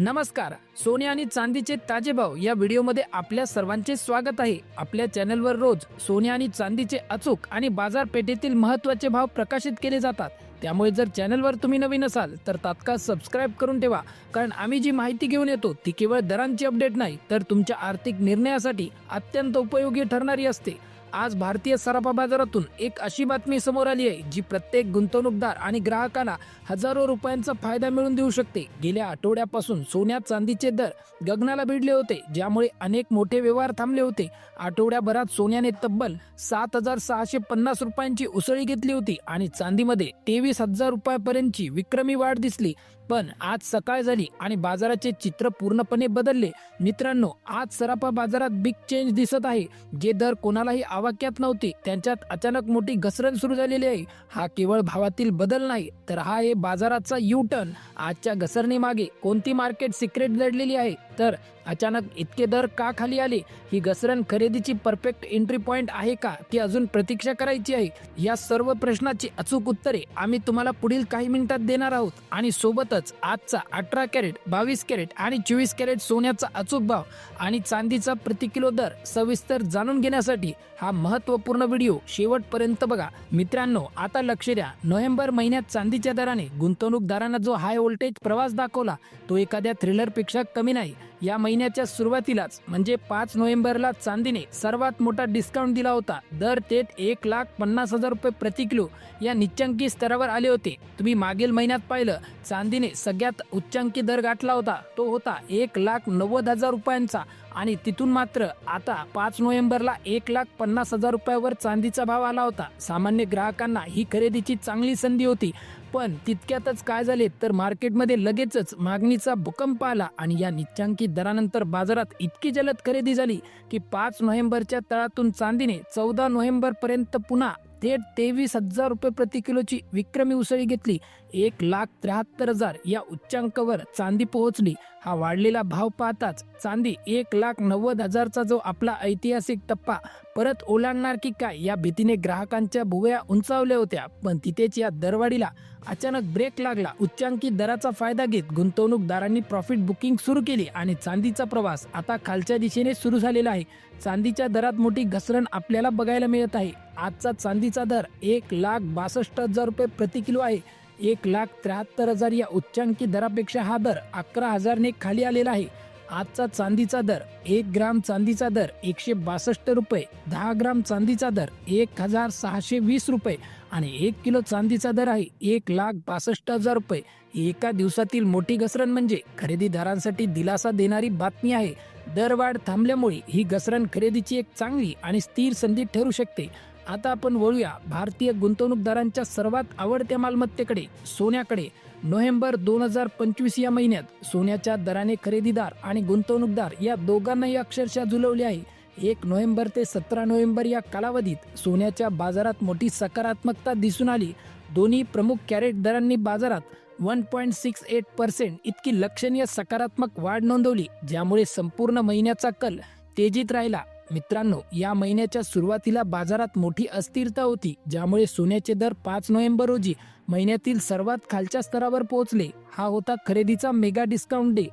नमस्कार सोने आणि चांदीचे ताजे भाव या व्हिडिओमध्ये आपल्या सर्वांचे स्वागत आहे. आपल्या चॅनलवर रोज सोने आणि चांदीचे अचूक आणि बाजारपेठेतील महत्त्वाचे भाव प्रकाशित केले जातात. त्यामुळे जर चॅनलवर तुम्ही नवीन असाल तर तात्काळ सबस्क्राईब करून ठेवा. कारण आम्ही जी माहिती घेऊन येतो ती केवळ दरांची अपडेट नाही तर तुमच्या आर्थिक निर्णयासाठी अत्यंत उपयोगी ठरणारी असते. आज भारतीय सराफा बाजारातून एक अशी बातमी समोर आली आहे जी प्रत्येक गुंतवणूकदार आणि ग्राहकांना हजारो रुपयांचा फायदा मिळून देऊ शकते. गेल्या आठवड्यापासून सोन्या चांदीचे दर गगनाला भिडले होते ज्यामुळे अनेक मोठे व्यवहार थांबले होते. आठवड्याभरात सोन्याने तब्बल सात हजार सहाशे पन्नास रुपयांची उसळी घेतली होती आणि चांदीमध्ये तेवीस हजार रुपयापर्यंतची विक्रमी वाढ दिसली. पण आज सकाळ झाली आणि बाजाराचे चित्र पूर्णपणे बदलले. मित्रांनो आज सराफा बाजारात बिग चेंज दिसत आहे. जे दर कोणालाही आवाक्यात नव्हते त्यांच्यात अचानक मोठी घसरण सुरू झालेली आहे. हा केवळ भावातील बदल नाही तर हा आहे बाजाराचा यू टर्न आजच्या घसरणीमागे कोणती मार्केट सिक्रेट दडलेली आहे? तर अचानक इतके दर का खाली आले? ही घसरण खरेदीची परफेक्ट एंट्री पॉईंट आहे का? की अजून प्रतीक्षा करायची आहे. या सर्व प्रश्नाची अचूक उत्तरे आम्ही तुम्हाला पुढील काही मिनिटात देणार आहोत. आणि सोबतच आजचा अठरा कॅरेट बावीस कॅरेट आणि चोवीस कॅरेट सोन्याचा अचूक भाव आणि चांदीचा प्रति किलो दर सविस्तर जाणून घेण्यासाठी हा महत्त्वपूर्ण व्हिडिओ शेवटपर्यंत बघा. मित्रांनो आता लक्ष द्या. नोव्हेंबर महिन्यात चांदीच्या दराने गुंतवणूकदारांना जो हाय व्होल्टेज प्रवास दाखवला तो एखाद्या थ्रिलरपेक्षा कमी नाही. या महिन्याच्या सुरुवातीलाच म्हणजे पाच नोव्हेंबरला चांदीने सर्वात मोठा डिस्काउंट दिला होता. दर तेट एक लाख पन्नास हजार रुपये प्रति किलो या निच्चांकी स्तरावर आले होते. तुम्ही मागील महिन्यात पाहिलं चांदीने सगळ्यात उच्चांकी दर गाठला होता. तो होता एक लाख नव्वद हजार रुपयांचा. आणि तिथून मात्र आता पाच नोव्हेंबरला एक लाख पन्नास हजार रुपयावर चांदीचा भाव आला होता. सामान्य ग्राहकांना ही खरेदीची चांगली संधी होती. पण तितक्यातच काय झाले तर मार्केटमध्ये लगेचच मागणीचा भूकंप आला आणि या निच्चांकी दरानंतर बाजारात इतकी जलद खरेदी झाली की पाच नोव्हेंबरच्या तळातून चांदीने चौदा नोव्हेंबर पर्यंत पुन्हा थेट तेवीस हजार रुपये प्रति किलोची विक्रमी उसळी घेतली. एक लाख त्र्याहत्तर हजार या उच्चांकावर चांदी पोहोचली. हा वाढलेला भाव पाहताच चांदी एक लाख नव्वद हजारचा जो आपला ऐतिहासिक टप्पा परत ओलांडणार की काय या भीतीने ग्राहकांच्या भुवया उंचावल्या होत्या. पण तिथेच या दरवाढीला अचानक ब्रेक लागला. उच्चांकी दराचा फायदा घेत गुंतवणूकदारांनी प्रॉफिट बुकिंग सुरू केली आणि चांदीचा प्रवास आता खालच्या दिशेने सुरू झालेला आहे. चांदीच्या दरात मोठी घसरण आपल्याला बघायला मिळत आहे. आजचा चांदीचा दर एक लाख बासष्ट हजार रुपये प्रति किलो आहे. एक लाख त्र्याहत्तर हजार या उच्चांकी दरापेक्षा हा दर अकरा हजारने खाली आलेला आहे. आजचा चांदीचा दर एक ग्राम चांदीचा दर एकशे बासष्ट रुपये दहा ग्राम चांदीचा दर एक हजार सहाशे वीस रुपये आणि एक किलो चांदीचा दर आहे एक लाख बासष्ट हजार रुपये. एका दिवसातील मोठी घसरण म्हणजे खरेदीदारांसाठी दिलासा देणारी बातमी आहे. दरवाढ थांबल्यामुळे ही घसरण खरेदीची एक चांगली आणि स्थिर संधी ठरू शकते. आता आपण वळूया भारतीय गुंतवणूकदारांच्या सर्वात आवडत्या मालमत्तेकडे सोन्याकडे. नोव्हेंबर दोन हजार पंचवीस या महिन्यात सोन्याच्या दराने खरेदीदार आणि गुंतवणूकदार या दोघांनाही अक्षरशः झुलवले आहे. एक नोव्हेंबर ते सतरा नोव्हेंबर या कालावधीत सोन्याच्या बाजारात मोठी सकारात्मकता दिसून आली. दोन्ही प्रमुख कॅरेट दरांनी बाजारात one point six eight percent इतकी लक्षणीय सकारात्मक वाढ नोंदवली ज्यामुळे संपूर्ण महिन्याचा कल तेजीत राहिला. मित्रांनो या महिन्याच्या सुरुवातीला बाजारात मोठी अस्थिरता होती ज्यामुळे सोन्याचे दर पाच नोव्हेंबर रोजी महिन्यातील सर्वात खालच्या स्तरावर पोहोचले. हा होता खरेदीचा मेगा डिस्काउंट डे.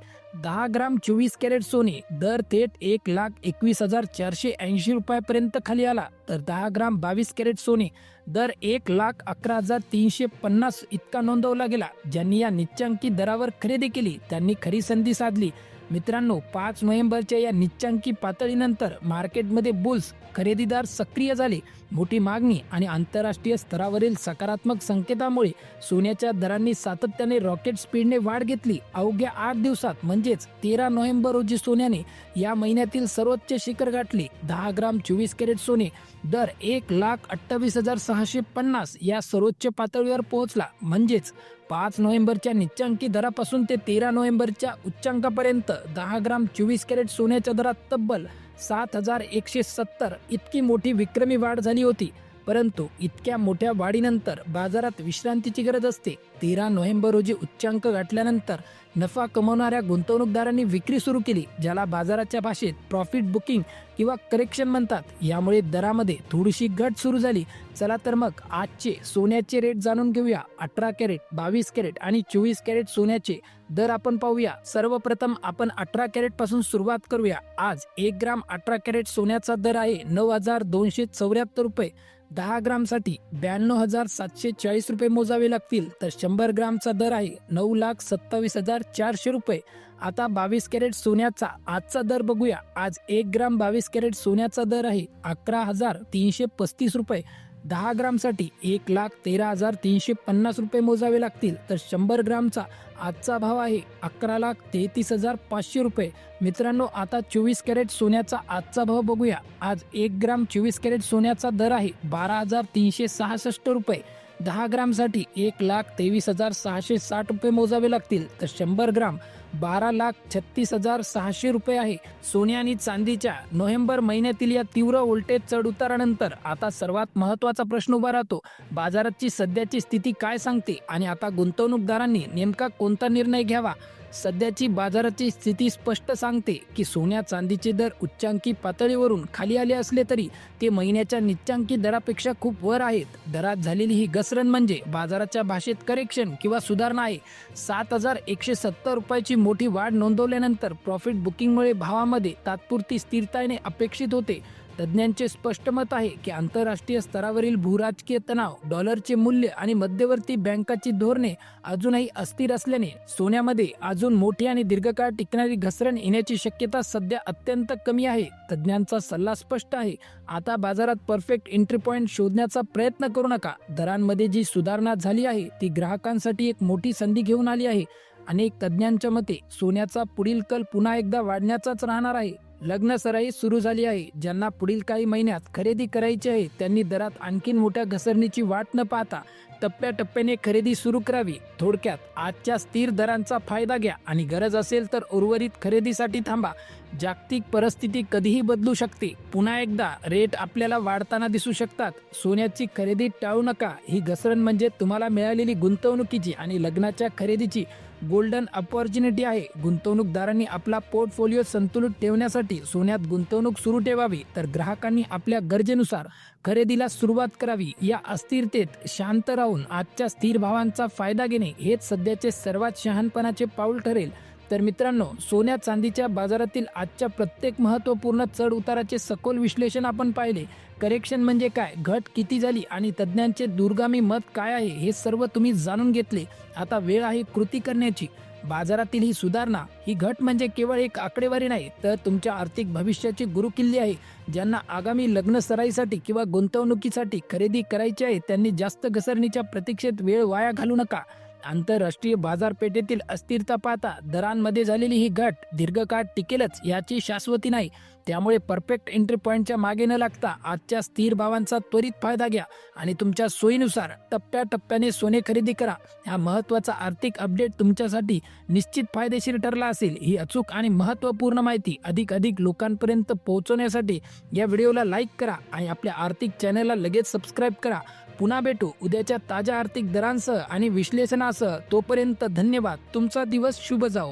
दहा ग्राम चोवीस कॅरेट सोने दर थेट एक लाख एकवीस हजार चारशे ऐंशी रुपयापर्यंत खाली आला. तर दहा ग्राम बावीस कॅरेट सोने दर एक लाख अकरा हजार तीनशे पन्नास इतका नोंदवला गेला. ज्यांनी या निच्चांकी दरावर खरेदी केली त्यांनी खरी संधी साधली. मित्रांनो पाच नोव्हेंबरच्या या निच्चांकी पातळीनंतर मार्केटमध्ये बुल्स खरेदीदार सक्रिय झाले. मोठी मागणी आणि आंतरराष्ट्रीय स्तरावरील सकारात्मक संकेतामुळे सोन्याच्या दरांनी सातत्याने रॉकेट स्पीडने वाढ घेतली. अवघ्या आठ दिवसात म्हणजेच तेरा नोव्हेंबर रोजी सोन्याने या महिन्यातील सर्वोच्च शिखर गाठले. दहा ग्राम चोवीस कॅरेट सोने दर एक लाख अठ्ठावीस हजार सहाशे पन्नास या सर्वोच्च पातळीवर पोहोचला. म्हणजेच पाच नोव्हेंबरच्या निच्चांकी दरापासून ते तेरा नोव्हेंबरच्या उच्चांकापर्यंत दहा ग्राम चोवीस कॅरेट सोन्याच्या दरात तब्बल सात हजार एकशे सत्तर इतकी मोठी विक्रमी वाढ झाली होती. परंतु इतक्या मोठ्या वाढीनंतर बाजारात विश्रांतीची गरज असते. तेरा नोव्हेंबर रोजी उच्चांक गाठल्यानंतर नफा कमवणाऱ्या गुंतवणूकदारांनी विक्री सुरू केली ज्याला बाजाराच्या भाषेत प्रॉफिट बुकिंग किंवा करेक्शन म्हणतात. यामुळे दरामध्ये थोडीशी घट सुरू झाली. चला तर मग आजचे सोन्याचे रेट जाणून घेऊया. अठरा कॅरेट बावीस कॅरेट आणि चोवीस कॅरेट सोन्याचे दर आपण पाहूया. सर्वप्रथम आपण अठरा कॅरेटपासून सुरुवात करूया. आज एक ग्राम अठरा कॅरेट सोन्याचा दर आहे नऊ हजार दोनशे चौऱ्याहत्तर रुपये. दहा ग्रामसाठी ब्याण्णव हजार सातशे चाळीस रुपये मोजावे लागतील. तर शंभर ग्रामचा दर आहे नऊ लाख सत्तावीस हजार चारशे रुपये. आता बावीस कॅरेट सोन्याचा आजचा दर बघूया. आज एक ग्राम बावीस कॅरेट सोन्याचा दर आहे अकरा हजार तीनशे पस्तीस रुपये. दहा ग्रामसाठी एक लाख तेरा हजार तीनशे पन्नास रुपये मोजावे लागतील. तर शंभर ग्रामचा आजचा भाव आहे अकरा लाख तेहतीस हजार पाचशे रुपये. मित्रांनो आता चोवीस कॅरेट सोन्याचा आजचा भाव बघूया. आज एक ग्राम चोवीस कॅरेट सोन्याचा दर आहे बारा हजार तीनशे सहासष्ट रुपये. दहा ग्रामसाठी एक लाख तेवीस हजार सहाशे साठ रुपये मोजावे लागतील. तर शंभर ग्राम बारा लाख छत्तीस हजार सहाशे रुपये आहे. सोने आणि चांदीच्या नोव्हेंबर महिन्यातील या तीव्र वोल्टेज चढ उतारानंतर आता सर्वात महत्त्वाचा प्रश्न उभा राहतो. बाजाराची सध्याची स्थिती काय सांगते आणि आता गुंतवणूकदारांनी नेमका कोणता निर्णय घ्यावा? सध्याची बाजाराची स्थिती स्पष्ट सांगते की सोन्या चांदीचे दर उच्चांकी पातळीवरून खाली आले असले तरी ते महिन्याच्या निच्चांकी दरापेक्षा खूप वर आहेत. दरात झालेली ही घसरण म्हणजे बाजाराच्या भाषेत करेक्शन किंवा सुधारणा आहे. सात हजार एकशे सत्तर रुपयाची मोठी वाढ नोंदवल्यानंतर प्रॉफिट बुकिंगमुळे भावामध्ये तात्पुरती स्थिरता येणे अपेक्षित होते. तज्ज्ञांचे स्पष्ट मत आहे की आंतरराष्ट्रीय स्तरावरील भूराजकीय तणाव डॉलरचे मूल्य आणि मध्यवर्ती बँकाची धोरणे अजूनही अस्थिर असल्याने सोन्यामध्ये अजून मोठी आणि दीर्घकाळ टिकणारी घसरण येण्याची शक्यता सध्या अत्यंत कमी आहे. तज्ज्ञांचा सल्ला स्पष्ट आहे. आता बाजारात परफेक्ट एंट्री पॉइंट शोधण्याचा प्रयत्न करू नका. दरांमध्ये जी सुधारणा झाली आहे ती ग्राहकांसाठी एक मोठी संधी घेऊन आली आहे. अनेक तज्ज्ञांच्या मते सोन्याचा पुढील कल पुन्हा एकदा वाढण्याचाच राहणार आहे. लग्न सराई सुरू झाली आहे. ज्यांना पुढील काही महिन्यात खरेदी करायची आहे त्यांनी दरात आणखीन मोठ्या घसरणीची वाट न पाहता टप्प्याटप्प्याने खरेदी सुरू करावी. थोडक्यात आजच्या स्थिर दरांचा फायदा घ्या आणि गरज असेल तर उर्वरित खरेदीसाठी थांबा. जागतिक परिस्थिती कधीही बदलू शकते. पुन्हा एकदा रेट आपल्याला वाढताना दिसू शकतात. सोन्याची खरेदी टाळू नका. ही घसरण म्हणजे तुम्हाला मिळालेली गुंतवणुकीची आणि लग्नाच्या खरेदीची गोल्डन अपॉर्च्युनिटी आहे. गुंतवणूकदारांनी आपला पोर्टफोलिओ संतुलित ठेवण्यासाठी सोन्यात गुंतवणूक सुरू ठेवावी तर ग्राहकांनी आपल्या गरजेनुसार खरेदीला सुरुवात करावी. या अस्थिरतेत शांत राहून आजच्या स्थिर भावांचा फायदा घेणे हेच सध्याचे सर्वात शहाणपणाचे पाऊल ठरेल तर मित्रांनो सोन्या चांदीच्या बाजारातील आजच्या प्रत्येक महत्त्वपूर्ण चढ उताराचे सखोल विश्लेषण आपण पाहिले. करेक्शन म्हणजे काय? घट किती झाली? आणि तज्ज्ञांचे दूरगामी मत काय आहे? हे सर्व तुम्ही जाणून घेतले. आता वेळ आहे कृती करण्याची. बाजारातील ही सुधारणा ही घट म्हणजे केवळ एक आकडेवारी नाही तर तुमच्या आर्थिक भविष्याची गुरुकिल्ली आहे. ज्यांना आगामी लग्न सराईसाठी किंवा गुंतवणुकीसाठी खरेदी करायची आहे त्यांनी जास्त घसरणीच्या प्रतीक्षेत वेळ वाया घालू नका. आंतरराष्ट्रीय बाजारपेठेतील अस्थिरता पाहता दरांमध्ये झालेली ही घट दीर्घकाळ टिकेलच याची शाश्वती नाही. त्यामुळे परफेक्ट एंट्री पॉईंटच्या मागे न लागता आजच्या स्थिर भावांचा त्वरित फायदा घ्या आणि तुमच्या सोयीनुसार टप्प्याटप्प्याने सोने खरेदी करा. हा महत्त्वाचा आर्थिक अपडेट तुमच्यासाठी निश्चित फायदेशीर ठरला असेल. ही अचूक आणि महत्त्वपूर्ण माहिती अधिक अधिक लोकांपर्यंत पोहोचवण्यासाठी या व्हिडिओला लाईक करा आणि आपल्या आर्थिक चॅनलला लगेच सबस्क्राईब करा. पुन्हा भेटू. उद्याच्या ताज्या आर्थिक दरांसह आणि विश्लेषणासह तोपर्यंत धन्यवाद. तुमचा दिवस शुभ जाओ